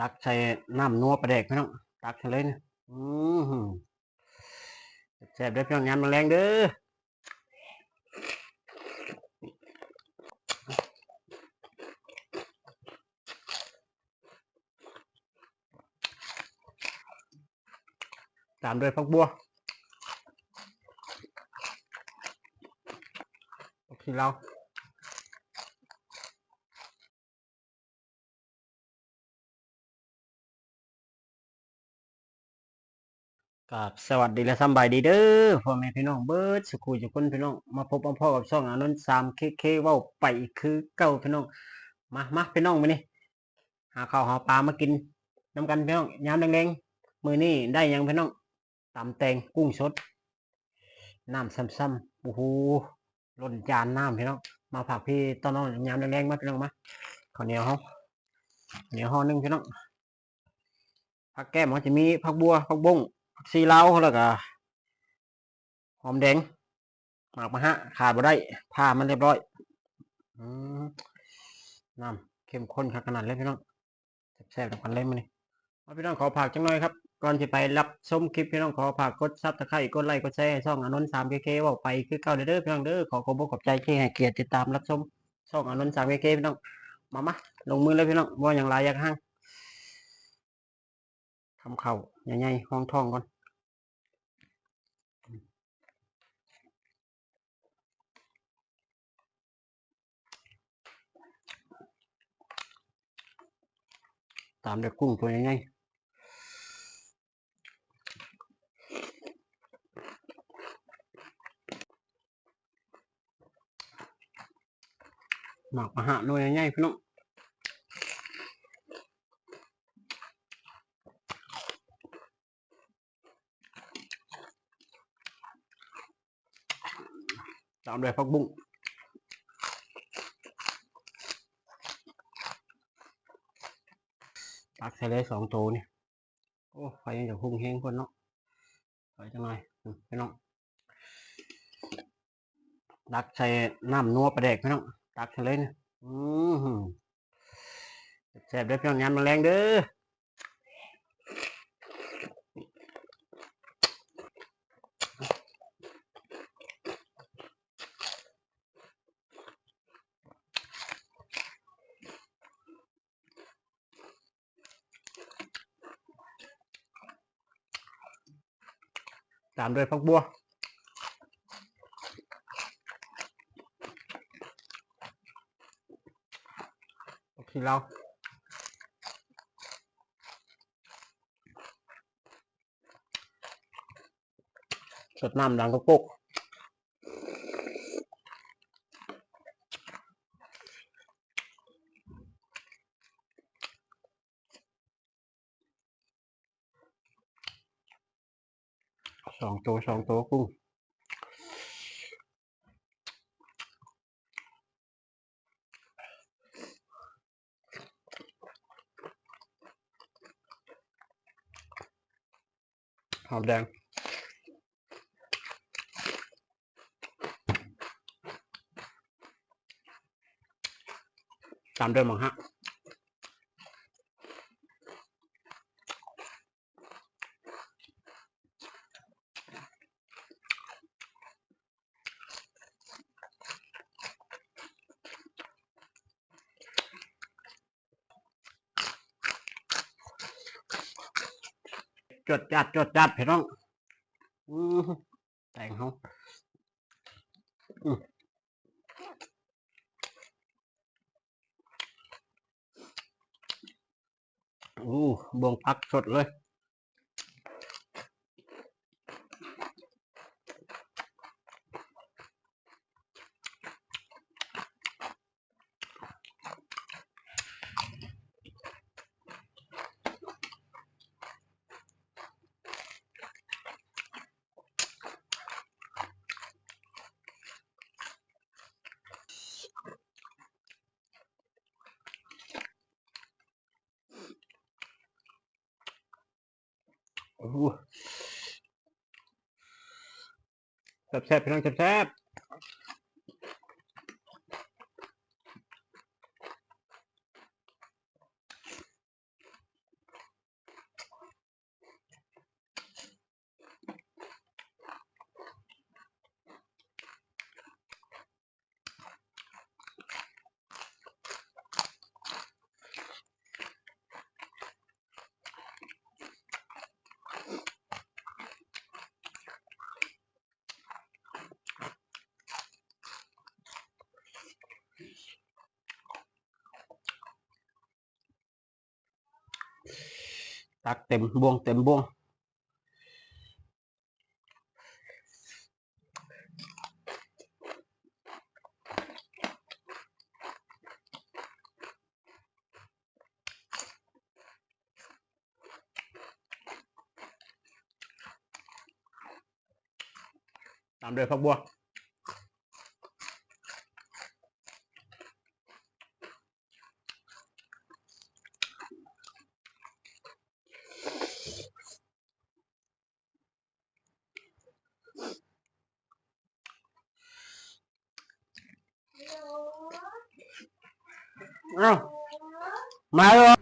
ดักใส่น้ำนัวปลาแดกพี่น้องตักใส่เลยนะอือหือแซ่บเด้พี่น้องยามแรงเด้อตามด้วยผักบัวผักชีลาว กับสวัสดีและสบายดีเด้อพ่อแม่พี่น้องเบิร์ดสุขุทุกคนพี่น้องมาพบพ่อกับช่องอานนท์สามเคเคว้าไปคือเก้าพี่น้องมามาพี่น้องมานี่หาข้าวหาปลามากินน้ำกันพี่น้องยามแรงๆมือนี่ได้ยังพี่น้องตำแตงกุ้งสดน้ำซ้ำๆโอ้โหล้นจานน้ำพี่น้องมาผักพี่ต้นน้องยามแรงๆมาพี่น้องมาข้าวเหนียวเฮาข้าเหนียวห่อหนึงพี่น้องผักแก้มมันจะมีผักบัวผักบุ้ง ผักชีลาแล้วก็หอมแดงหมากมะฮะ ขาดบ่ได้ผ่ามันเรียบร้อยอน้ำเข้มข้นขนาดเลยพี่น้องแซ่บๆกคนเลยมันนี่พี่น้องขอผักจังหน่อยครับก่อนจะไปรับชมคลิปพี่น้องขอผักกดซับตะไคร้กดไลค์กดแชร์ช่องอนนท์สามเคเคว่าไปคือเก่าเด้อพี่น้องเด้อขอขอบคุณขอบใจที่ให้เกียรติติดตามรับชมช่องอนนท์สามเคเคพี่น้องมามาลงมือเลยพี่น้องว่าอย่างไรอยากห้าง ทำเข่าใหญ่ๆห้องท้องก่อนตามด้วยกุ้งตัวใหญ่ๆหมักมาหาหน่วยใหญ่ๆพี่น้อง ตามด้วยผักบุ้งตักใส่เลยสองตัวนี่โอ้ไฟยังจะพุ่งเฮงคนเนาะไฟจังหน่อยอืมพี่น้องดักใส่น้ำนัวปลาแดกพี่น้องตักใส่เลยนะอือหือแซ่บเด้อพี่น้องยามแรงเด้อ ตามด้วยผักบัวผักชีลาว สดน้ำดังกกกสองตัวสองตัวกุ้งหอมแดงตามด้วยมังฮะ จดจัดจดจัดพี่น้องอือแต่งเขาอู้บงพักสดเลย แซ่บๆพี่น้องแซ่บ ตักเต็มบวงเต็มบวงตามด้วยผักบัว อ้ามาเลย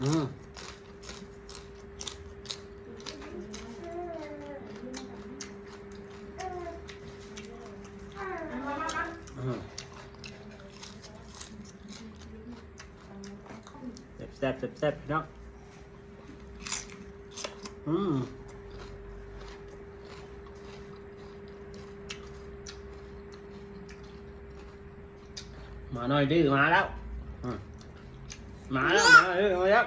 อืมอืมแซ่บแซ่บแซ่บพี่น้อง อืมมาหน่อยดื้อมาแล้วอืมมาแล้วมาแล้วดื้อมาแล้ว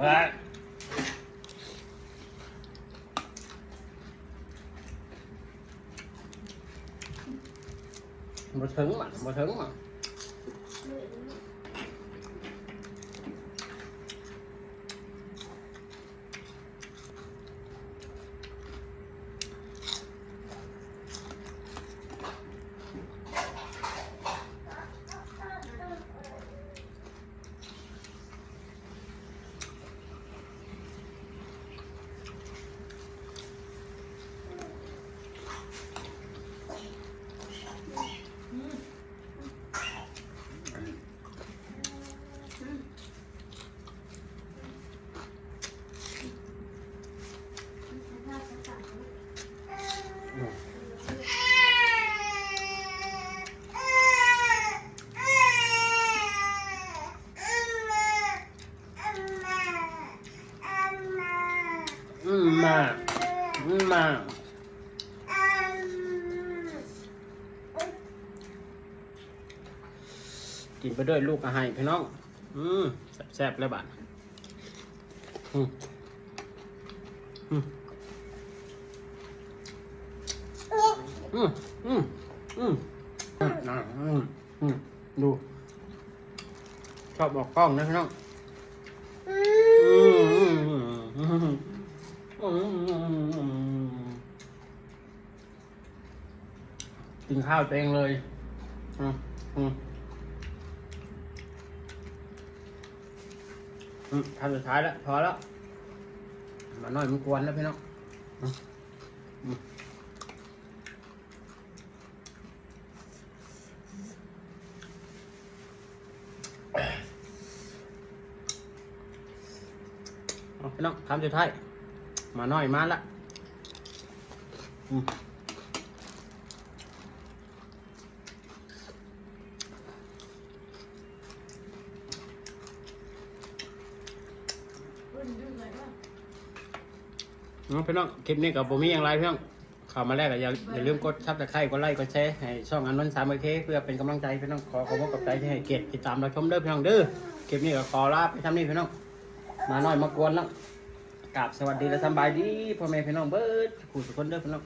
ว้ามาถึง mà มาถึง mà ừ mà ừ mà กินไปด้วยลูกอาหารพี่น้อง อืมแซ่บๆเลยบ้านอืมอืมอืมอืมอืมอ่าอืมอืมดู ชอบออกกล้องนะพี่น้อง กินข้าวตัวเองเลยอืมอืมอืมทำสุดท้ายแล้ว พอแล้ว มาหน่อยมันกวนแล้วพี่น้องอืมอืมเอาพี่น้องทำสุดท้าย มาหน่อยมาละอืม เองพี่น้องคลิปนี้กับผมมีอย่างไรพี่น้องข่าวมาแรกอะอย่าอย่าลืมกดซับสไครต์กดไลค์กดแชร์ให้ช่องอันนั้นสามโอเคเพื่อเป็นกำลังใจพี่น้องขอขอบคุณกับใจที่ให้เกียรติติดตามเราชมเด้อพี่น้องเด้อคลิปนี้ก็ขอลาไปทำนี่พี่น้องมาหน่อยมากวนแล้วกราบสวัสดีและสบายดีพ่อแม่พี่น้องเบิร์ดขู่สุขคนเด้อพี่น้อง